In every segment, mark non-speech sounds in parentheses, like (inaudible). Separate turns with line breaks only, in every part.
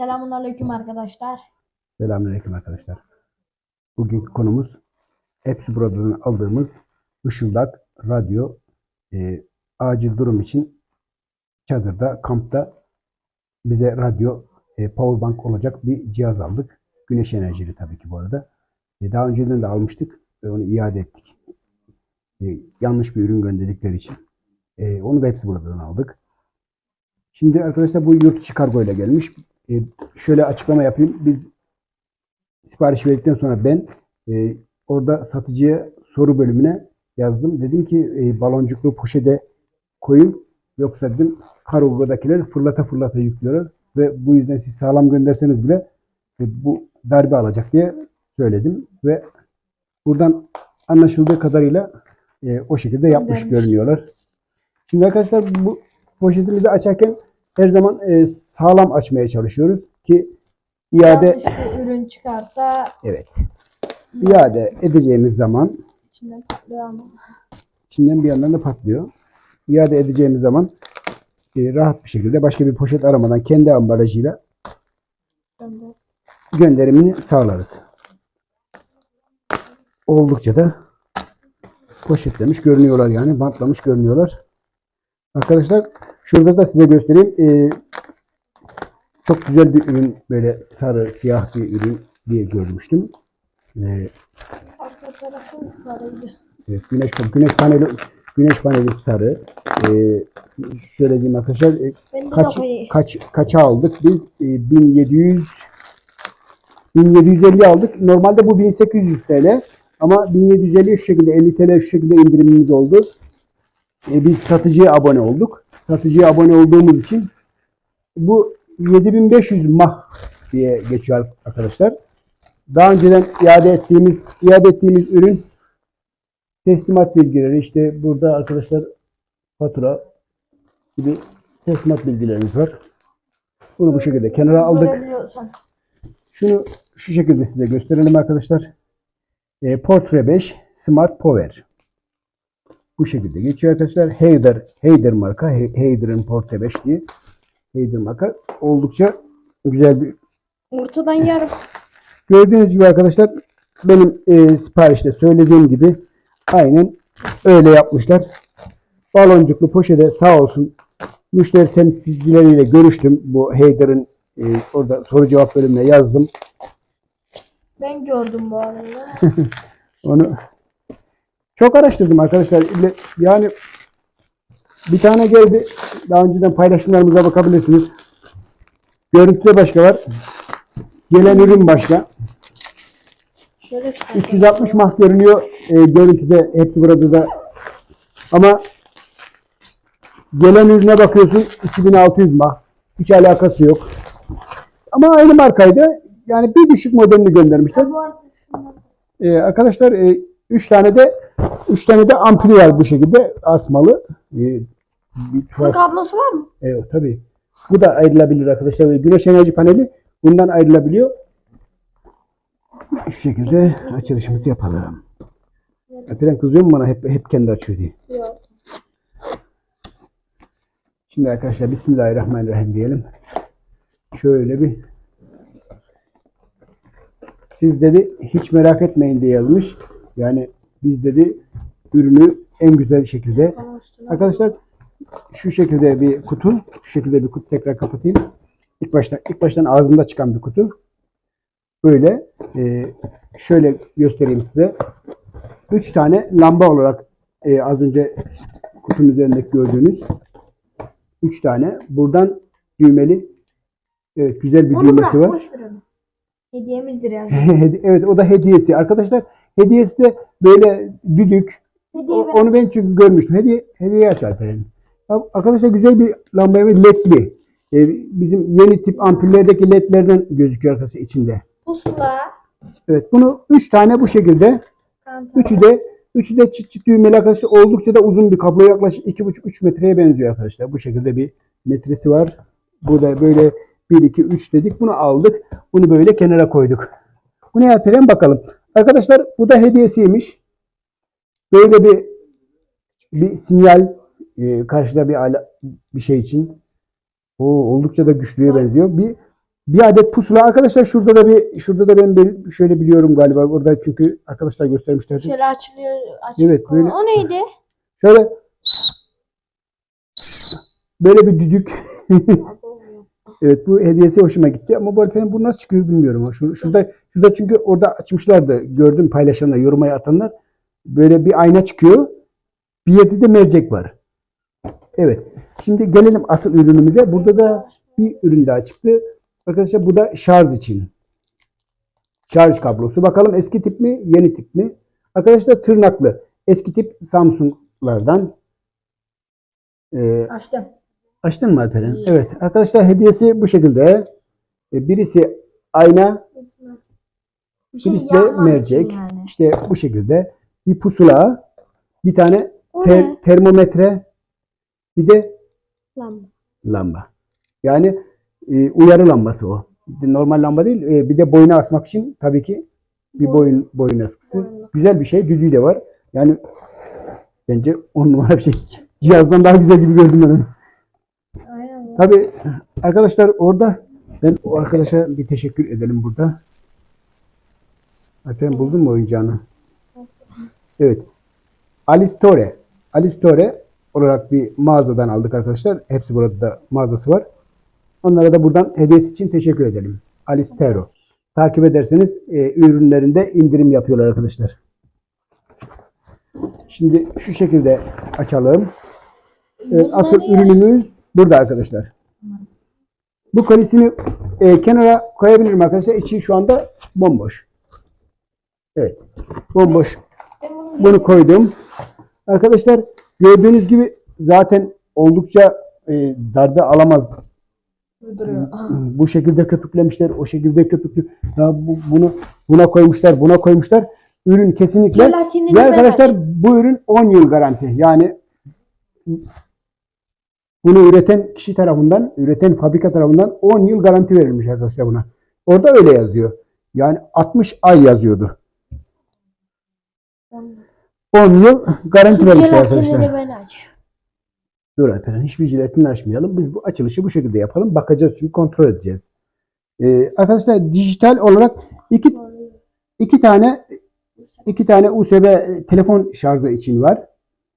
Selamünaleyküm arkadaşlar.
Selamünaleyküm arkadaşlar. Bugünkü konumuz hepsi buradan aldığımız ışıldak radyo e, acil durum için çadırda, kampta bize radyo e, powerbank olacak bir cihaz aldık. Güneş enerjili tabii ki bu arada. E, daha önceden de almıştık ve onu iade ettik. E, yanlış bir ürün gönderdikleri için. E, onu da hepsi buradan aldık. Şimdi arkadaşlar bu yurt içi kargo ile gelmiş. E, şöyle açıklama yapayım. Biz sipariş verdikten sonra ben e, orada satıcıya soru bölümüne yazdım. Dedim ki e, baloncuklu poşete koyun yoksa dedim kargodakiler fırlata fırlata yüklüyorlar ve bu yüzden siz sağlam gönderseniz bile e, bu darbe alacak diye söyledim ve buradan anlaşıldığı kadarıyla e, o şekilde yapmış
Göndermiş.
görünüyorlar. Şimdi arkadaşlar bu poşetimizi açarken her zaman e, sağlam açmaya çalışıyoruz ki iade
Yanlış bir ürün çıkarsa
evet iade edeceğimiz zaman
içinden patlıyor ama.
içinden bir yandan da patlıyor. İade edeceğimiz zaman e, rahat bir şekilde başka bir poşet aramadan kendi ambalajıyla
Gönder.
gönderimini sağlarız. Oldukça da poşetlemiş görünüyorlar yani bantlamış görünüyorlar. Arkadaşlar şurada da size göstereyim. Ee, çok güzel bir ürün böyle sarı siyah bir ürün diye görmüştüm. Ee,
Arka tarafı sarıydı.
Evet, güneş güneş paneli güneş paneli sarı. Ee, şöyle diyeyim arkadaşlar. e, kaç kaç kaça aldık? Biz e, 1700 1750 aldık. Normalde bu 1800 TL ama 1750 şu şekilde 50 TL şu şekilde indirimimiz oldu. E, biz satıcıya abone olduk. Satıcıya abone olduğumuz için bu 7500 mah diye geçiyor arkadaşlar. Daha önceden iade ettiğimiz iade ettiğimiz ürün teslimat bilgileri işte burada arkadaşlar fatura gibi teslimat bilgilerimiz var. Bunu bu şekilde kenara aldık. Şunu şu şekilde size gösterelim arkadaşlar. E, Portre 5 Smart Power. Bu şekilde geçiyor arkadaşlar. Hayder, Hayder marka. He- Hayder'ın Portre 5 diye. Hayder marka. Oldukça güzel bir
Ortadan yarım.
Gördüğünüz gibi arkadaşlar benim e, siparişte söylediğim gibi aynen öyle yapmışlar. Baloncuklu poşete sağ olsun müşteri temsilcileriyle görüştüm. Bu Hayder'ın e, orada soru cevap bölümüne yazdım.
Ben gördüm bu arada. (laughs)
Onu çok araştırdım arkadaşlar. Yani bir tane geldi. Daha önceden paylaşımlarımıza bakabilirsiniz. Görüntüde başka var. Gelen ürün başka.
Şöyle çıkartalım.
360 mah görünüyor e, görüntüde hepsi burada da ama gelen ürüne bakıyorsun 2600 mah hiç alakası yok ama aynı markaydı yani bir düşük modelini göndermişler
Ha, bu arada şunlar-
E, arkadaşlar 3 tane de 3 tane de ampulü var bu şekilde asmalı E, bir tuhaf-
kablosu var mı?
Evet tabii. Bu da ayrılabilir arkadaşlar. Güneş enerji paneli bundan ayrılabiliyor. Şu şekilde açılışımızı yapalım. Alperen kızıyor mu bana hep, hep kendi açıyor diye.
Yok.
Şimdi arkadaşlar Bismillahirrahmanirrahim diyelim. Şöyle bir siz dedi hiç merak etmeyin diye yazmış. Yani biz dedi ürünü en güzel şekilde. Arkadaşlar şu şekilde bir kutu, şu şekilde bir kutu tekrar kapatayım. İlk baştan ilk baştan ağzında çıkan bir kutu. Böyle e, şöyle göstereyim size. Üç tane lamba olarak e, az önce kutunun üzerindeki gördüğünüz üç tane. Buradan düğmeli evet güzel bir
Onu
düğmesi
bırak,
var.
Hediyemizdir yani. (laughs)
Evet o da hediyesi. Arkadaşlar hediyesi de böyle düdük,
Hediye
o-
ver.
onu ben çünkü görmüştüm. Hediye, hediye aç Alperen. Arkadaşlar güzel bir lamba ve ledli. Ee, bizim yeni tip ampullerdeki ledlerden gözüküyor arkası içinde.
Pusula.
Evet bunu 3 tane bu şekilde. Üçü de üçü de çıt çıt düğmeli arkadaşlar. Oldukça da uzun bir kablo yaklaşık 2,5-3 metreye benziyor arkadaşlar. Bu şekilde bir metresi var. Burada böyle 1, 2, 3 dedik. Bunu aldık. Bunu böyle kenara koyduk. Bu ne yapalım bakalım. Arkadaşlar bu da hediyesiymiş. Böyle bir bir sinyal e, karşıda bir ala- bir şey için. O oldukça da güçlüye benziyor. Bir Bir adet pusula. Arkadaşlar şurada da bir şurada da ben şöyle biliyorum galiba. Orada çünkü arkadaşlar göstermişlerdi.
Şöyle açılıyor. açılıyor.
Evet, böyle-
O neydi?
Şöyle böyle bir düdük. (laughs) evet bu hediyesi hoşuma gitti ama bu Alper'in bu nasıl çıkıyor bilmiyorum. Şur- Şurada şurada çünkü orada açmışlardı. Gördüm paylaşanlar, yoruma atanlar. Böyle bir ayna çıkıyor. Bir yerde de mercek var. Evet. Şimdi gelelim asıl ürünümüze. Burada da bir ürün daha çıktı. Arkadaşlar bu da şarj için. Şarj kablosu. Bakalım eski tip mi, yeni tip mi? Arkadaşlar tırnaklı. Eski tip Samsung'lardan. Ee,
Açtım.
açtın mı Alperen? Evet. Arkadaşlar hediyesi bu şekilde. Ee, birisi ayna,
şey
birisi de mercek.
yani.
İşte bu şekilde. Bir pusula, bir tane
O
ter-
ne?
termometre, bir de
Lamba.
lamba. Yani e, uyarı lambası o. Normal lamba değil. e, bir de boyuna asmak için tabii ki bir boyun boyun askısı.
Boyunluk.
Güzel bir şey. Düdüğü de var. Yani bence on numara bir şey. (laughs) Cihazdan daha güzel gibi gördüm ben onu.
Aynen.
Tabii arkadaşlar orada ben o arkadaşa bir teşekkür edelim burada. Zaten buldun mu oyuncağını? Evet. Alistore. Alistore olarak bir mağazadan aldık arkadaşlar. Hepsi burada da mağazası var. Onlara da buradan hediyesi için teşekkür edelim. Alistero. Takip ederseniz e, ürünlerinde indirim yapıyorlar arkadaşlar. Şimdi şu şekilde açalım. Evet, asıl ürünümüz burada arkadaşlar. Bu kolisini e, kenara koyabilirim arkadaşlar. İçi şu anda bomboş. Evet. Bomboş.
Ben bunu
koydum. Arkadaşlar gördüğünüz gibi zaten oldukça e, darbe alamaz.
Duruyor.
Bu şekilde köpüklemişler, o şekilde köpüklü. Ya bu, bunu buna koymuşlar, buna koymuşlar. Ürün kesinlikle ve
ben
arkadaşlar bu ürün 10 yıl garanti. Yani bunu üreten kişi tarafından, üreten fabrika tarafından 10 yıl garanti verilmiş arkadaşlar buna. Orada öyle yazıyor. Yani 60 ay yazıyordu. 10 yıl garanti vermişler arkadaşlar.
Jelatinini ben aç.
Dur Alperen hiçbir jiletini açmayalım. Biz bu açılışı bu şekilde yapalım. Bakacağız çünkü kontrol edeceğiz. Ee, arkadaşlar dijital olarak iki, iki tane iki tane USB telefon şarjı için var.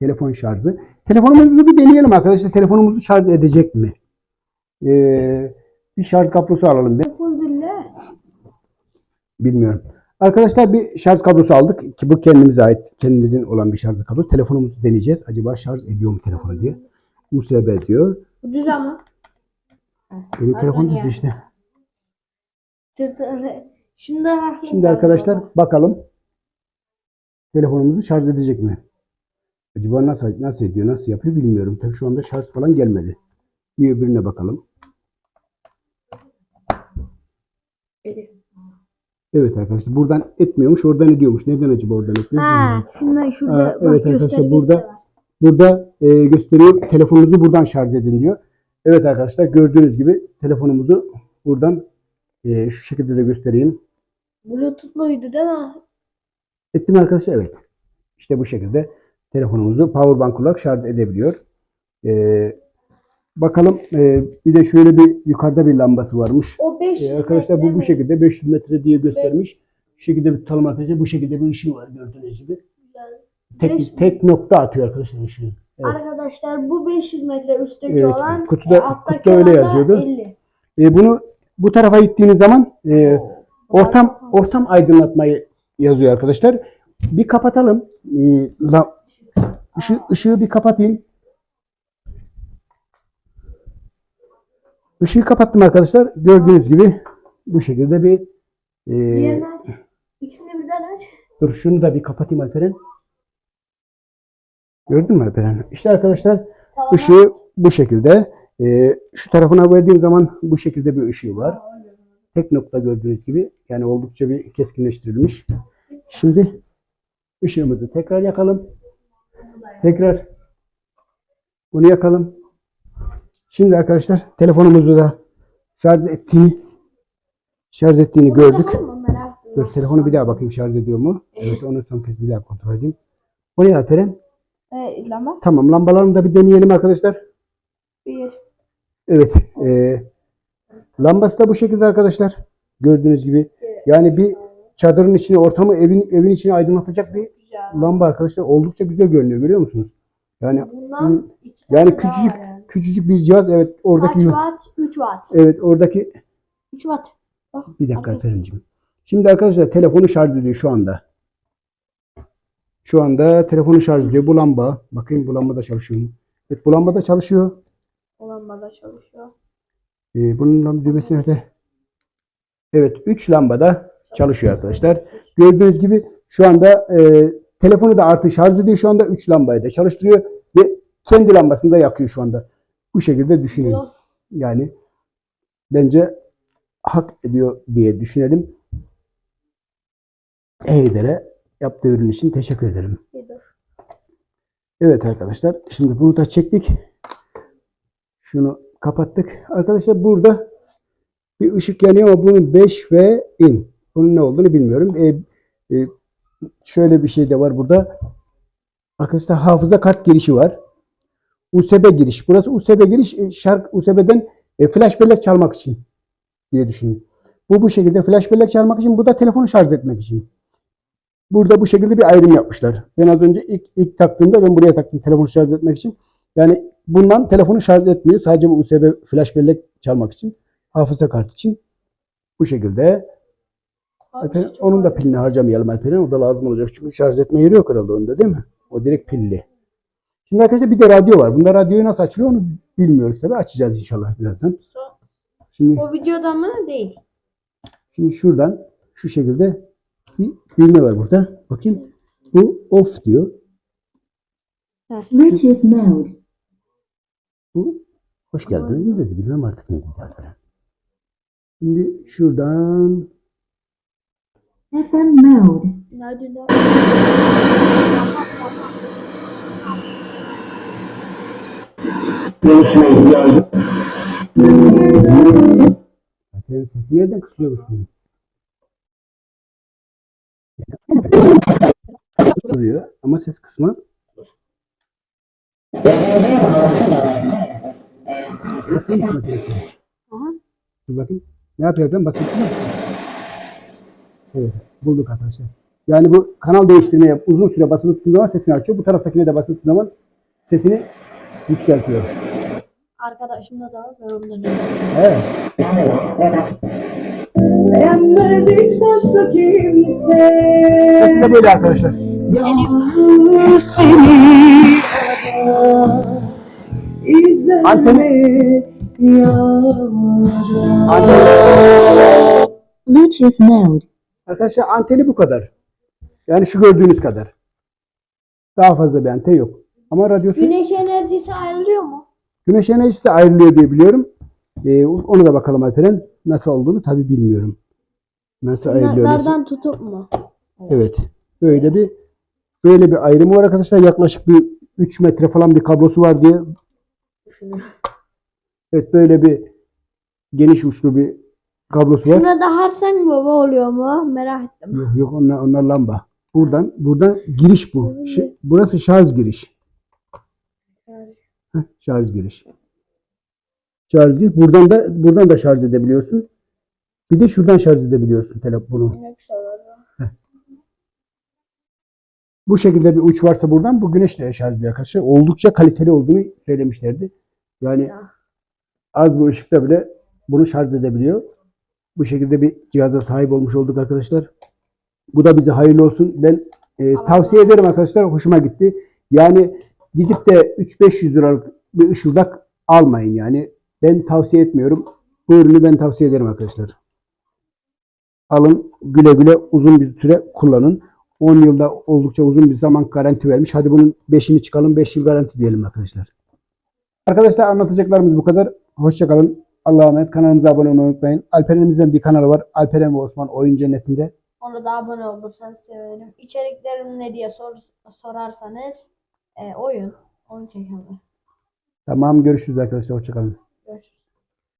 Telefon şarjı. Telefonumuzu bir deneyelim arkadaşlar. Telefonumuzu şarj edecek mi? Ee, bir şarj kablosu alalım. Bir. Bilmiyorum. Arkadaşlar bir şarj kablosu aldık ki bu kendimize ait, kendimizin olan bir şarj kablosu. Telefonumuzu deneyeceğiz. Acaba şarj ediyor mu telefonu diye. USB diyor.
Bu düz ama.
Benim telefon düz işte.
Haklı
Şimdi
galiba.
arkadaşlar bakalım telefonumuzu şarj edecek mi? Acaba nasıl nasıl ediyor, nasıl yapıyor bilmiyorum. Tabii şu anda şarj falan gelmedi. Bir öbürüne bakalım. Evet arkadaşlar buradan etmiyormuş, oradan ediyormuş. Neden acaba oradan etmiyor?
Ha, şundan şurada
Ha,
bak
evet arkadaşlar, burada-
var.
Burada e, gösteriyor telefonunuzu buradan şarj edin diyor. Evet arkadaşlar gördüğünüz gibi telefonumuzu buradan e, şu şekilde de göstereyim.
Bluetooth'luydu değil mi?
Ettim arkadaşlar evet. İşte bu şekilde telefonumuzu powerbank olarak şarj edebiliyor. Ee, bakalım e, bir de şöyle bir yukarıda bir lambası varmış.
O 500
Ee, arkadaşlar bu bu şekilde 500 metre diye göstermiş. Şu şekilde bir tutalım arkadaşlar. Bu şekilde bir ışığı var gördüğünüz gibi.
Beş-
Tek, tek nokta atıyor arkadaşlar ışığı. Evet.
Arkadaşlar bu 500 metre üstteki
Evet,
olan
kutuda-
e, alttaki
kutuda öyle yazıyordu.
50.
Ee, bunu bu tarafa gittiğiniz zaman e, ortam ortam aydınlatmayı yazıyor arkadaşlar. Bir kapatalım. Ee, la, ışı- ışığı bir kapatayım. Işığı kapattım arkadaşlar. Gördüğünüz gibi bu şekilde bir e.
İkisini birden aç.
dur şunu da bir kapatayım Alperen. Gördün mü Alperen? İşte arkadaşlar
Tamam.
ışığı bu şekilde. E, şu tarafına verdiğim zaman bu şekilde bir ışığı var. Tek nokta gördüğünüz gibi. Yani oldukça bir keskinleştirilmiş. Şimdi ışığımızı tekrar yakalım. Tekrar bunu yakalım. Şimdi arkadaşlar telefonumuzu da şarj ettiğini şarj ettiğini
Burada
gördük. Dur telefonu bir daha bakayım şarj ediyor mu? Evet onu son kez bir daha kontrol edeyim. Oraya Alperen.
Evet, lamba.
Tamam lambalarını da bir deneyelim arkadaşlar.
Bir.
Evet. e, Lambası da bu şekilde arkadaşlar. Gördüğünüz gibi. Yani bir çadırın içine, ortamı evin evin içine aydınlatacak bir lamba arkadaşlar. Oldukça güzel görünüyor. Görüyor musunuz? Yani
Bundan
yani küçücük. Küçücük bir cihaz. Evet oradaki
Kaç watt? 3 watt.
evet oradaki
3 watt. Bak,
bir dakika
arkadaşlar.
Şimdi arkadaşlar telefonu şarj ediyor şu anda. Şu anda telefonu şarj ediyor. Bu lamba. Bakayım bu lamba da çalışıyor mu? Evet bu lamba da çalışıyor.
O lambada çalışıyor.
Ee, bunun lamba düğmesi nerede? Evet 3 lamba da çalışıyor arkadaşlar. Gördüğünüz gibi şu anda e, telefonu da artı şarj ediyor. Şu anda 3 lambayı da çalıştırıyor ve kendi lambasını da yakıyor şu anda. Bu şekilde düşünün. Yani bence hak ediyor diye düşünelim. Eyder'e yaptığı ürün için teşekkür ederim. Evet arkadaşlar şimdi bunu da çektik. Şunu kapattık. Arkadaşlar burada bir ışık yanıyor ama bunun 5 ve in. Bunun ne olduğunu bilmiyorum. E, e, şöyle bir şey de var burada. Arkadaşlar hafıza kart girişi var. USB giriş. Burası USB giriş. E, şark USB'den e, flash bellek çalmak için diye düşünün. Bu bu şekilde flash bellek çalmak için. Bu da telefonu şarj etmek için. Burada bu şekilde bir ayrım yapmışlar. Ben az önce ilk, ilk taktığımda ben buraya taktım telefonu şarj etmek için. Yani bundan telefonu şarj etmiyor. Sadece bu USB flash bellek çalmak için. Hafıza kart için. Bu şekilde.
Çok
onun da pilini harcamayalım Alper'in. O da lazım olacak. Çünkü şarj etme yeri yok herhalde onda değil mi? O direkt pilli. Şimdi arkadaşlar bir de radyo var. Bunda radyoyu nasıl açılıyor onu bilmiyoruz tabii. Açacağız inşallah birazdan. Şimdi,
O videoda mı? Değil.
şimdi şuradan şu şekilde bir düğme var burada. Bakayım. Bu off diyor.
Bluetooth mode.
Bu hoş geldiniz mi dedi. Bilmem artık ne dedi Alperen. Şimdi şuradan
FM mode.
Nerede de?
Alperen'in sesi nereden kısılıyormuş bunun? Duruyor ama ses kısmı Nasıl yapmak gerekiyor?
Aha.
Dur bakayım. Ne yapıyor ben? Basıp mı? Evet. Bulduk arkadaşlar. Yani bu kanal değiştirme yap. Uzun süre basılı tuttuğu zaman sesini açıyor. Bu taraftakine de basılı tuttuğu zaman sesini yükseltiyor.
Arkadaşımda da var. Ben onu da
Evet.
Beğenmez hiç başka kimse.
Sesi de böyle arkadaşlar.
İzlemek
Anteni-. Anteni-
Bluetooth mode.
Arkadaşlar anteni bu kadar. Yani şu gördüğünüz kadar. Daha fazla bir anten yok. Ama radyosu
Güneş enerjisi ayrılıyor mu?
güneş enerjisi de ayrılıyor diye biliyorum. Ee, onu da bakalım Alperen. Nasıl olduğunu tabi bilmiyorum. Nasıl ayrılıyor?
Nereden tutup mu?
Evet. Böyle bir böyle bir ayrımı var arkadaşlar. Yaklaşık bir 3 metre falan bir kablosu var diye. Evet böyle bir geniş uçlu bir kablosu var.
Şuna da harsen baba oluyor mu? Merak ettim.
Yok yok onlar, onlar lamba. Buradan buradan giriş bu. Şi- burası şarj giriş. Heh, şarj giriş. Şarj giriş. Buradan da buradan da şarj edebiliyorsun. Bir de şuradan şarj edebiliyorsun telefonu. Bu şekilde bir uç varsa buradan bu güneşle şarj ediyor arkadaşlar. Oldukça kaliteli olduğunu söylemişlerdi. Yani
Ya.
az bir ışıkta bile bunu şarj edebiliyor. Bu şekilde bir cihaza sahip olmuş olduk arkadaşlar. Bu da bize hayırlı olsun. Ben e, tavsiye ederim arkadaşlar. Hoşuma gitti. Yani gidip de 3-500 liralık bir ışıldak almayın yani. Ben tavsiye etmiyorum. Bu ürünü ben tavsiye ederim arkadaşlar. Alın güle güle uzun bir süre kullanın. 10 yılda oldukça uzun bir zaman garanti vermiş. Hadi bunun 5'ini çıkalım 5 yıl garanti diyelim arkadaşlar. Arkadaşlar anlatacaklarımız bu kadar. Hoşçakalın. Allah'a emanet. Kanalımıza abone olmayı unutmayın. Alperen'imizden bir kanalı var. Alperen ve Osman Oyun Cenneti'nde.
Ona da abone olursanız sevinirim. İçeriklerim ne diye sor, sorarsanız e, oyun. Oyun çekiyorlar.
Tamam görüşürüz arkadaşlar. Hoşçakalın.